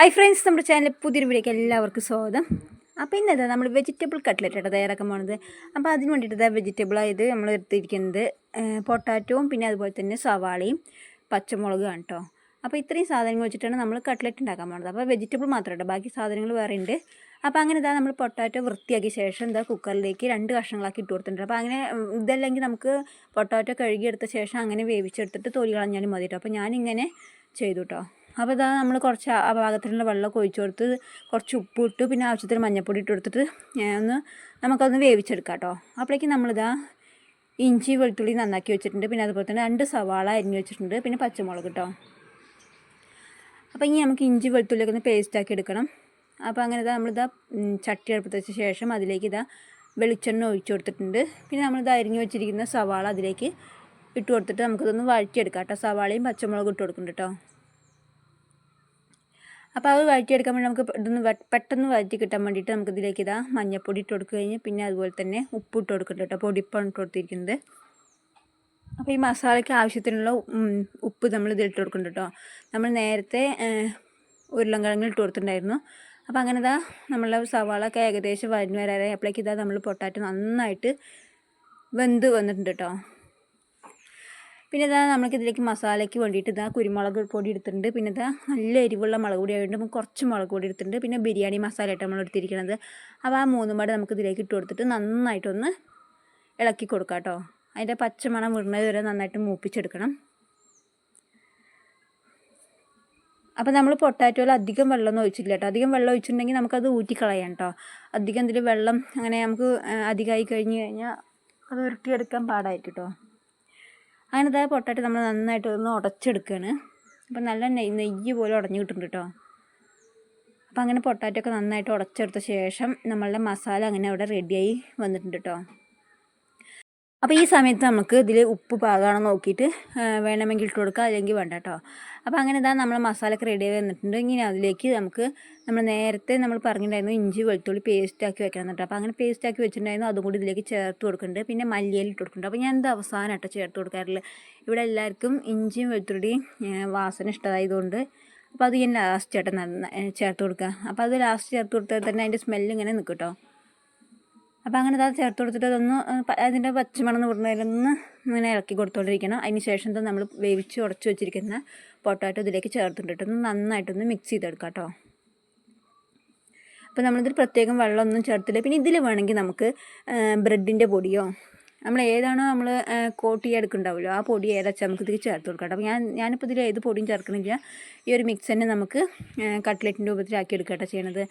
Hi friends നമ്മുടെ ചാനലിൽ പുതിയൊരു വീഡിയോക്ക് എല്ലാവർക്കും സ്വാഗതം. അപ്പോൾ ഇന്നത്തെ നമ്മൾ വെജിറ്റബിൾ കട്ട്ലറ്റ് ആട്ടോ തയ്യാറാക്കാൻ പോണത്. അപ്പോൾ അതിന് വേണ്ടിയിട്ട് വെജിറ്റബിൾ ആയത് നമ്മൾ എടുത്തിരിക്കുന്നത് പൊട്ടാറ്റോവും പിന്നെ അതുപോലെ തന്നെ സവാളയും പച്ചമുളകും കേട്ടോ അപ്പോൾ ഇത്രയും സാധനങ്ങൾ വെച്ചിട്ടാണ് നമ്മൾ കട്ട്ലറ്റ് ഉണ്ടാക്കാൻ പോകുന്നത് അപ്പോൾ വെജിറ്റബിൾ മാത്രമേ കേട്ടോ ബാക്കി സാധനങ്ങൾ വേറെ ഉണ്ട്. അപ്പോൾ അങ്ങനെ ഇതാ നമ്മൾ പൊട്ടാറ്റോ വൃത്തിയാക്കിയ ശേഷം എന്താ കുക്കറിലേക്ക് രണ്ട് കഷ്ണങ്ങളാക്കി ഇട്ട് കൊടുത്തിട്ടുണ്ട്. അപ്പോൾ അങ്ങനെ ഇതല്ലെങ്കിൽ നമുക്ക് പൊട്ടാറ്റോ കഴുകിയെടുത്ത ശേഷം അങ്ങനെ വേവിച്ചെടുത്തിട്ട് തൊലി കളഞ്ഞാലും മതി കേട്ടോ അപ്പോൾ ഞാനിങ്ങനെ ചെയ്തു കേട്ടോ അപ്പോൾ ഇതാ നമ്മൾ കുറച്ച് ആ പാകത്തിലുള്ള വെള്ളം ഒഴിച്ചു കൊടുത്ത് കുറച്ച് ഉപ്പ് ഇട്ടു പിന്നെ ആവശ്യത്തിന് മഞ്ഞൾപ്പൊടി ഇട്ട് കൊടുത്തിട്ട് ഒന്ന് നമുക്കതൊന്ന് വേവിച്ചെടുക്കാം കേട്ടോ. അപ്പോഴേക്കും നമ്മളിതാ ഇഞ്ചി വെളുത്തുള്ളി നന്നാക്കി വെച്ചിട്ടുണ്ട്. പിന്നെ അതുപോലെ തന്നെ രണ്ട് സവാള അരിഞ്ഞ് വെച്ചിട്ടുണ്ട്. പിന്നെ പച്ചമുളക് കേട്ടോ അപ്പോൾ ഇനി നമുക്ക് ഇഞ്ചി വെളുത്തുള്ളിയൊക്കെ ഒന്ന് പേസ്റ്റാക്കി എടുക്കണം. അപ്പോൾ അങ്ങനെ ഇതാ നമ്മളിതാ ചട്ടി അടുപ്പത്ത് വെച്ച ശേഷം അതിലേക്ക് ഇതാ വെളിച്ചെണ്ണ ഒഴിച്ചു കൊടുത്തിട്ടുണ്ട്. പിന്നെ നമ്മളിത് അരിഞ്ഞ് വെച്ചിരിക്കുന്ന സവാള അതിലേക്ക് ഇട്ട് കൊടുത്തിട്ട് നമുക്കിതൊന്ന് വഴറ്റിയെടുക്കാം കേട്ടോ. സവാളയും പച്ചമുളകും ഇട്ട് കൊടുക്കുന്നുണ്ട് കേട്ടോ. അപ്പോൾ അത് വഴറ്റിയെടുക്കാൻ വേണ്ടി നമുക്ക് ഇതൊന്ന് പെട്ടെന്ന് വഴറ്റി കിട്ടാൻ വേണ്ടിയിട്ട് നമുക്ക് ഇതിലേക്ക് ഇതാ മഞ്ഞപ്പൊടി ഇട്ട് കൊടുക്കുക കഴിഞ്ഞ് പിന്നെ അതുപോലെ തന്നെ ഉപ്പ് ഇട്ട് കൊടുക്കുന്നുണ്ട് കേട്ടോ. പൊടിപ്പാണ് ഇട്ട് കൊടുത്തിരിക്കുന്നത്. അപ്പോൾ ഈ മസാലയ്ക്ക് ആവശ്യത്തിനുള്ള ഉപ്പ് നമ്മൾ ഇതിൽ ഇട്ട് കൊടുക്കുന്നുണ്ട് കേട്ടോ. നമ്മൾ നേരത്തെ ഉരുളൻകിഴങ്ങിൽ ഇട്ട് കൊടുത്തിട്ടുണ്ടായിരുന്നു. അപ്പോൾ അങ്ങനെ ഇതാ നമ്മളെ സവാളൊക്കെ ഏകദേശം വഴഞ്ഞു വരാറായി. അപ്പോഴേക്ക് ഇതാ നമ്മൾ പൊട്ടാറ്റോ നന്നായിട്ട് വെന്ത് വന്നിട്ടുണ്ട് കേട്ടോ. പിന്നെ ഇതാ നമുക്ക് ഇതിലേക്ക് മസാലയ്ക്ക് വേണ്ടിയിട്ട് ഇതാ കുരുമുളക് പൊടി എടുത്തിട്ടുണ്ട്. പിന്നെ ഇതാ നല്ല എരിവുള്ള മുളക് പൊടി ആയതുകൊണ്ട് കുറച്ച് മുളക് പൊടി എടുത്തിട്ടുണ്ട്. പിന്നെ ബിരിയാണി മസാല ആയിട്ട് നമ്മൾ എടുത്തിരിക്കുന്നത് അപ്പോൾ ആ മൂന്നും പാടെ നമുക്ക് ഇതിലേക്ക് ഇട്ട് കൊടുത്തിട്ട് നന്നായിട്ടൊന്ന് ഇളക്കി കൊടുക്കാം കേട്ടോ. അതിന്റെ പച്ചമണം വിടുന്നത് വരെ നന്നായിട്ട് മൂപ്പിച്ചെടുക്കണം. അപ്പോൾ നമ്മൾ പൊട്ടാറ്റോയിൽ അധികം വെള്ളമൊന്നും ഒഴിച്ചില്ല കേട്ടോ. അധികം വെള്ളം ഒഴിച്ചിട്ടുണ്ടെങ്കിൽ നമുക്കത് ഊറ്റിക്കളയാം കേട്ടോ. അധികം ഇതിൽ വെള്ളം അങ്ങനെ നമുക്ക് അധികമായി കഴിഞ്ഞ് കഴിഞ്ഞാൽ അത് ഉരുട്ടിയെടുക്കാൻ പാടായിരിക്കും കേട്ടോ. അങ്ങനെ ഇതാ പൊട്ടാറ്റോ നമ്മൾ നന്നായിട്ട് ഒന്ന് ഉടച്ചെടുക്കുകയാണ് അപ്പം നല്ല നെയ് നെയ്യ് പോലെ ഉടഞ്ഞു കിട്ടുന്നുണ്ട് കേട്ടോ. അപ്പം അങ്ങനെ പൊട്ടാറ്റൊക്കെ നന്നായിട്ട് ഉടച്ചെടുത്ത ശേഷം നമ്മളുടെ മസാല അങ്ങനെ അവിടെ റെഡിയായി വന്നിട്ടുണ്ട് കേട്ടോ. അപ്പോൾ ഈ സമയത്ത് നമുക്ക് ഇതിൽ ഉപ്പ് പാകമാണോ നോക്കിയിട്ട് വേണമെങ്കിൽ ഇട്ട് കൊടുക്കുക അല്ലെങ്കിൽ വേണ്ട കേട്ടോ അപ്പോൾ അങ്ങനെ ഇതാ നമ്മൾ മസാലയൊക്കെ റെഡി വന്നിട്ടുണ്ട്. ഇങ്ങനെ അതിലേക്ക് നമുക്ക് നമ്മൾ നേരത്തെ നമ്മൾ പറഞ്ഞിട്ടുണ്ടായിരുന്നു ഇഞ്ചി വെളുത്തുള്ളി പേസ്റ്റ് ആക്കി വെക്കണം കേട്ടോ അപ്പോൾ അങ്ങനെ പേസ്റ്റ് ആക്കി വെച്ചിട്ടുണ്ടായിരുന്നു. അതും കൂടി ഇതിലേക്ക് ചേർത്ത് കൊടുക്കുന്നുണ്ട്. പിന്നെ മല്ലിയിൽ ഇട്ട് കൊടുക്കുന്നുണ്ട്. അപ്പോൾ ഞാൻ ഇത് അവസാനം ചേർത്ത് കൊടുക്കാറില്ല ഇവിടെ എല്ലാവർക്കും ഇഞ്ചിയും വെളുത്തുള്ളിയും വാസന ഇഷ്ടമായതുകൊണ്ട് അപ്പോൾ അത് ഞാൻ ലാസ്റ്റ് ആയിട്ട് ചേർത്ത് കൊടുക്കുക അപ്പോൾ അത് ലാസ്റ്റ് ചേർത്ത് കൊടുത്താൽ തന്നെ അതിന്റെ സ്മെല്ല് ഇങ്ങനെ നിൽക്കും കേട്ടോ അപ്പോൾ അങ്ങനെ അത് ചേർത്ത് കൊടുത്തിട്ട് അതൊന്ന് അതിന്റെ പച്ചമണം കൂടുന്നതിലൊന്ന് ഇങ്ങനെ ഇളക്കി കൊടുത്തുകൊണ്ടിരിക്കണം അതിന് ശേഷം നമ്മൾ വേവിച്ച് ഉടച്ച് വെച്ചിരിക്കുന്ന പൊട്ടാറ്റോ ഇതിലേക്ക് ചേർത്തിട്ടിട്ടൊന്ന് നന്നായിട്ടൊന്ന് മിക്സ് ചെയ്തെടുക്കാം കേട്ടോ. അപ്പോൾ നമ്മളിതിൽ പ്രത്യേകം വെള്ളമൊന്നും ചേർത്തില്ല. പിന്നെ ഇതിൽ വേണമെങ്കിൽ നമുക്ക് ബ്രെഡിന്റെ പൊടിയോ നമ്മൾ ഏതാണോ നമ്മൾ കോട്ട് ചെയ്യാൻ എടുക്കുന്നുണ്ടാവുമല്ലോ ആ പൊടി ഏതാച്ചാൽ നമുക്ക് ഇതിൽ ചേർത്ത് കൊടുക്കാം അപ്പോൾ ഞാൻ ഞാനിപ്പോൾ ഇതിൽ ഏത് പൊടിയും ചേർക്കണില്ല. ഈ ഒരു മിക്സ് തന്നെ നമുക്ക് കട്ട്ലറ്റിന്റെ രൂപത്തിലാക്കി എടുക്കാം കേട്ടോ ചെയ്യണത്.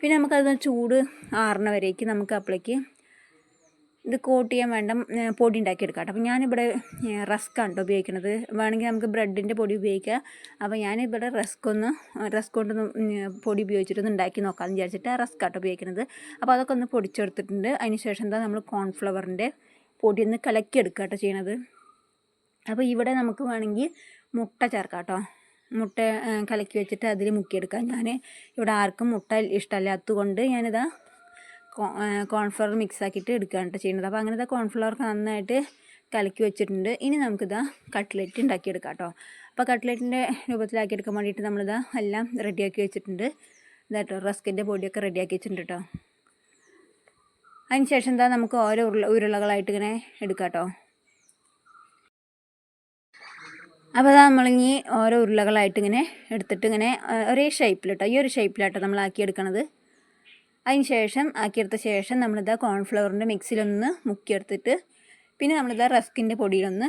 പിന്നെ നമുക്കത് ചൂട് ആറണ വരേക്ക് നമുക്ക് അപ്പോഴേക്ക് ഇത് കോട്ട് ചെയ്യാൻ വേണ്ട പൊടി ഉണ്ടാക്കിയെടുക്കാം കേട്ടോ. അപ്പോൾ ഞാനിവിടെ റസ്ക്കാണ് കേട്ടോ ഉപയോഗിക്കുന്നത് വേണമെങ്കിൽ നമുക്ക് ബ്രെഡിന്റെ പൊടി ഉപയോഗിക്കാം. അപ്പോൾ ഞാനിവിടെ റസ്ക് ഒന്ന് റസ്ക് കൊണ്ടൊന്ന് പൊടി ഉപയോഗിച്ചിട്ടൊന്ന് ഉണ്ടാക്കി നോക്കാമെന്ന് വിചാരിച്ചിട്ട് റസ്ക് കേട്ടോ ഉപയോഗിക്കുന്നത് അപ്പോൾ അതൊക്കെ ഒന്ന് പൊടിച്ചെടുത്തിട്ടുണ്ട്. അതിന് ശേഷം എന്താ നമ്മൾ കോൺഫ്ലവറിന്റെ പൊടി ഒന്ന് കലക്കിയെടുക്കുക കേട്ടോ ചെയ്യണത്. അപ്പോൾ ഇവിടെ നമുക്ക് വേണമെങ്കിൽ മുട്ട ചേർക്കാം കേട്ടോ. മുട്ട കലക്കി വെച്ചിട്ട് അതിൽ മുക്കിയെടുക്കാം. ഞാൻ ഇവിടെ ആർക്കും മുട്ട ഇഷ്ടമല്ലാത്തത് കൊണ്ട് ഞാനിതാ കോൺഫ്ലവർ മിക്സ് ആക്കിയിട്ട് എടുക്കുകയാണ് കേട്ടോ ചെയ്യുന്നത്. അപ്പോൾ അങ്ങനത്തെ കോൺഫ്ലവർ നന്നായിട്ട് കലക്കി വെച്ചിട്ടുണ്ട്. ഇനി നമുക്കിതാ കട്ട്ലറ്റ് ഉണ്ടാക്കിയെടുക്കാം കേട്ടോ അപ്പോൾ കട്ട്ലറ്റിന്റെ രൂപത്തിലാക്കി എടുക്കാൻ വേണ്ടിയിട്ട് നമ്മളിതാ എല്ലാം റെഡിയാക്കി വെച്ചിട്ടുണ്ട്. ഇതാ ഇതാട്ടോ റസ്കിന്റെ പൊടിയൊക്കെ റെഡിയാക്കി വെച്ചിട്ടുണ്ട് കേട്ടോ അതിന് ശേഷം എന്താ നമുക്ക് ഓരോ ഉരുള ഉരുളകളായിട്ട് ഇങ്ങനെ എടുക്കാം കേട്ടോ അപ്പോൾ അത് നമ്മളിനി ഓരോ ഉരുളകളായിട്ട് ഇങ്ങനെ എടുത്തിട്ട് ഇങ്ങനെ ഒരേ ഷേപ്പിലിട്ടോ ഈ ഒരു ഷേപ്പിലാട്ടോ നമ്മൾ ആക്കിയെടുക്കണത് അതിന് ശേഷം ആക്കിയെടുത്ത ശേഷം നമ്മളിതാ കോൺഫ്ലവറിന്റെ മിക്സിലൊന്ന് മുക്കിയെടുത്തിട്ട് പിന്നെ നമ്മളിതാ റസ്കിന്റെ പൊടിയിലൊന്ന്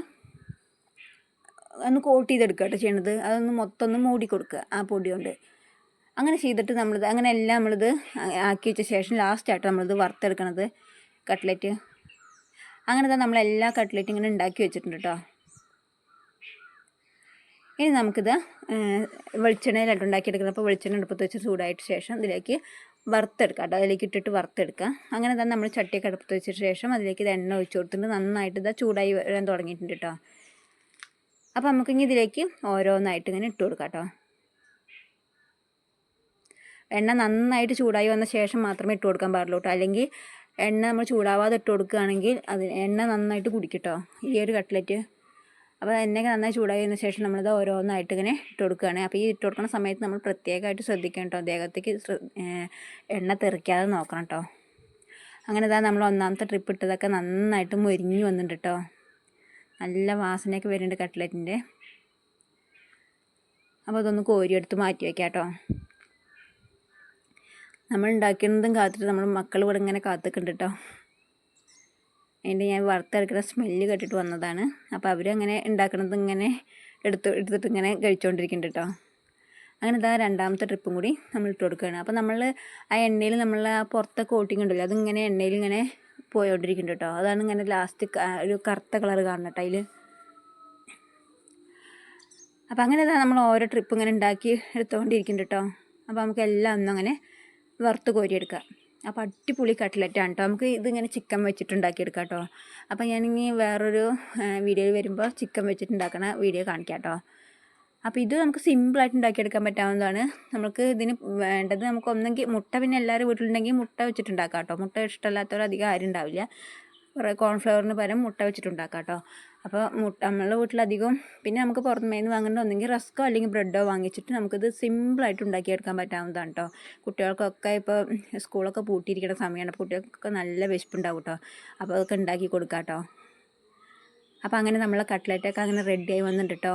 ഒന്ന് കോട്ട് ചെയ്തെടുക്കുക കേട്ടോ ചെയ്യണത്. അതൊന്ന് മൊത്തം ഒന്ന് മൂടി കൊടുക്കുക ആ പൊടി കൊണ്ട്. അങ്ങനെ ചെയ്തിട്ട് നമ്മളിത് അങ്ങനെ എല്ലാം നമ്മളിത് ആക്കി വെച്ച ശേഷം ലാസ്റ്റായിട്ട് നമ്മളിത് വറുത്തെടുക്കണത്. കട്ട്ലറ്റ് അങ്ങനെ നമ്മളെല്ലാ കട്ട്ലറ്റും ഇങ്ങനെ ഉണ്ടാക്കി വെച്ചിട്ടുണ്ട് കേട്ടോ ഇനി നമുക്കിത് വെളിച്ചെണ്ണയിലായിട്ട് ഉണ്ടാക്കിയെടുക്കുന്നത് അപ്പോൾ വെളിച്ചെണ്ണ അടുപ്പത്ത് വെച്ച് ചൂടായിട്ട് ശേഷം ഇതിലേക്ക് വറുത്തെടുക്കാം കേട്ടോ. അതിലേക്ക് ഇട്ടിട്ട് വറുത്തെടുക്കാം. അങ്ങനെ തന്നെ നമ്മൾ ചട്ടിയൊക്കെ അടുപ്പത്ത് വെച്ച ശേഷം അതിലേക്ക് ഇത് എണ്ണ ഒഴിച്ച് കൊടുത്തിട്ട് നന്നായിട്ട് ഇത് ചൂടായി വരാൻ തുടങ്ങിയിട്ടുണ്ട് കേട്ടോ. അപ്പോൾ നമുക്കിനി ഇതിലേക്ക് ഓരോന്നായിട്ട് ഇങ്ങനെ ഇട്ട് കൊടുക്കാം കേട്ടോ. എണ്ണ നന്നായിട്ട് ചൂടായി വന്ന ശേഷം മാത്രമേ ഇട്ട് കൊടുക്കാൻ പാടുള്ളൂ അല്ലെങ്കിൽ എണ്ണ നമ്മൾ ചൂടാവാതെ ഇട്ട് കൊടുക്കുകയാണെങ്കിൽ അത് എണ്ണ നന്നായിട്ട് കുടിക്കും കേട്ടോ. ഈ ഒരു കട്ട്ലറ്റ് അപ്പോൾ എണ്ണയൊക്കെ നന്നായി ചൂടായതിനു ശേഷം നമ്മളിത് ഓരോന്നായിട്ട് ഇങ്ങനെ ഇട്ട് കൊടുക്കുകയാണ്. അപ്പോൾ ഈ ഇട്ട് കൊടുക്കുന്ന സമയത്ത് നമ്മൾ പ്രത്യേകമായിട്ട് ശ്രദ്ധിക്കണം കേട്ടോ. ദേഹത്തേക്ക് എണ്ണ തെറിക്കാതെ നോക്കണം കേട്ടോ. അങ്ങനെ ഇതാ നമ്മൾ ഒന്നാമത്തെ ട്രിപ്പ് ഇട്ടതൊക്കെ നന്നായിട്ട് മൊരിഞ്ഞു വന്നിട്ടുണ്ട് കേട്ടോ. നല്ല വാസനയൊക്കെ വരുന്നുണ്ട് കട്ട്ലറ്റിന്റെ. അപ്പോൾ അതൊന്ന് കോരിയെടുത്ത് മാറ്റി വയ്ക്കാം കേട്ടോ. നമ്മൾ ഉണ്ടാക്കുന്നതും കാത്തിട്ട് നമ്മൾ മക്കൾ ഇവിടെ ഇങ്ങനെ കാത്തിക്കുന്നുണ്ട് കേട്ടോ. അതിന്റെ ഞാൻ വറുത്തെടുക്കുന്ന സ്മെല്ല് കേട്ടിട്ട് വന്നതാണ്. അപ്പോൾ അവരങ്ങനെ ഉണ്ടാക്കുന്നത് ഇങ്ങനെ എടുത്ത് എടുത്തിട്ട് ഇങ്ങനെ കഴിച്ചുകൊണ്ടിരിക്കുന്നുണ്ട് കേട്ടോ അങ്ങനെ ഇതാ രണ്ടാമത്തെ ട്രിപ്പും കൂടി നമ്മൾ ഇട്ട് കൊടുക്കുകയാണ്. അപ്പോൾ നമ്മൾ ആ എണ്ണയിൽ നമ്മൾ ആ പുറത്തെ കോട്ടിങ് ഉണ്ടല്ലോ അതിങ്ങനെ എണ്ണയിൽ ഇങ്ങനെ പോയോണ്ടിരിക്കുന്നുണ്ട് കേട്ടോ അതാണ് ഇങ്ങനെ ലാസ്റ്റ് ഒരു കറുത്ത കളർ കാണുന്നത് കേട്ടോ അതിൽ അപ്പോൾ അങ്ങനെ ഇതാ നമ്മൾ ഓരോ ട്രിപ്പ് ഇങ്ങനെ ഉണ്ടാക്കി എടുത്തുകൊണ്ടിരിക്കുന്നുണ്ട് കേട്ടോ അപ്പോൾ നമുക്ക് എല്ലാം ഒന്നും അങ്ങനെ വറുത്ത് കോരിയെടുക്കാം. അപ്പോൾ അടിപൊളി കട്ട്ലറ്റാണ് കേട്ടോ. നമുക്ക് ഇതിങ്ങനെ ചിക്കൻ വെച്ചിട്ടുണ്ടാക്കിയെടുക്കാം കേട്ടോ അപ്പോൾ ഞാനിനി വേറൊരു വീഡിയോയിൽ വരുമ്പോൾ ചിക്കൻ വെച്ചിട്ടുണ്ടാക്കണ വീഡിയോ കാണിക്കാം കേട്ടോ അപ്പോൾ ഇത് നമുക്ക് സിമ്പിളായിട്ട് ഉണ്ടാക്കിയെടുക്കാൻ പറ്റാവുന്നതാണ്. നമുക്ക് ഇതിന് വേണ്ടത് നമുക്ക് ഒന്നെങ്കിൽ മുട്ട പിന്നെ എല്ലാവരും വീട്ടിലുണ്ടെങ്കിൽ മുട്ട വെച്ചിട്ടുണ്ടാക്കാം കേട്ടോ മുട്ട ഇഷ്ടമല്ലാത്തവർ അധികം ആരും ഉണ്ടാവില്ല. കുറേ കോൺഫ്ലവറിന് പകരം മുട്ട വെച്ചിട്ടുണ്ടാക്കാം കേട്ടോ അപ്പോൾ മുട്ട നമ്മളുടെ വീട്ടിലധികം പിന്നെ നമുക്ക് പുറമേ നിന്ന് വാങ്ങേണ്ട ഒന്നെങ്കിൽ റസ്ക്കോ അല്ലെങ്കിൽ ബ്രെഡോ വാങ്ങിച്ചിട്ട് നമുക്കിത് സിമ്പിളായിട്ട് ഉണ്ടാക്കിയെടുക്കാൻ പറ്റാവുന്നതാണ് കേട്ടോ കുട്ടികൾക്കൊക്കെ ഇപ്പോൾ സ്കൂളൊക്കെ പൂട്ടിയിരിക്കുന്ന സമയമാണ് അപ്പോൾ കുട്ടികൾക്കൊക്കെ നല്ല വിശപ്പുണ്ടാവും കേട്ടോ അപ്പോൾ അതൊക്കെ ഉണ്ടാക്കി കൊടുക്കാം കേട്ടോ അപ്പോൾ അങ്ങനെ നമ്മളെ കട്ട്ലറ്റൊക്കെ അങ്ങനെ റെഡിയായി വന്നിട്ടുണ്ട് കേട്ടോ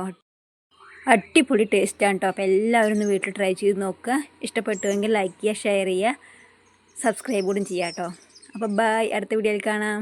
അടിപൊളി ടേസ്റ്റാണ് കേട്ടോ അപ്പോൾ എല്ലാവരും ഒന്ന് വീട്ടിൽ ട്രൈ ചെയ്ത് നോക്കുക. ഇഷ്ടപ്പെട്ടുവെങ്കിൽ ലൈക്ക് ചെയ്യുക ഷെയർ ചെയ്യുക സബ്സ്ക്രൈബ് കൂടി ചെയ്യാം കേട്ടോ അപ്പോൾ ബൈ അടുത്ത വീഡിയോയിൽ കാണാം.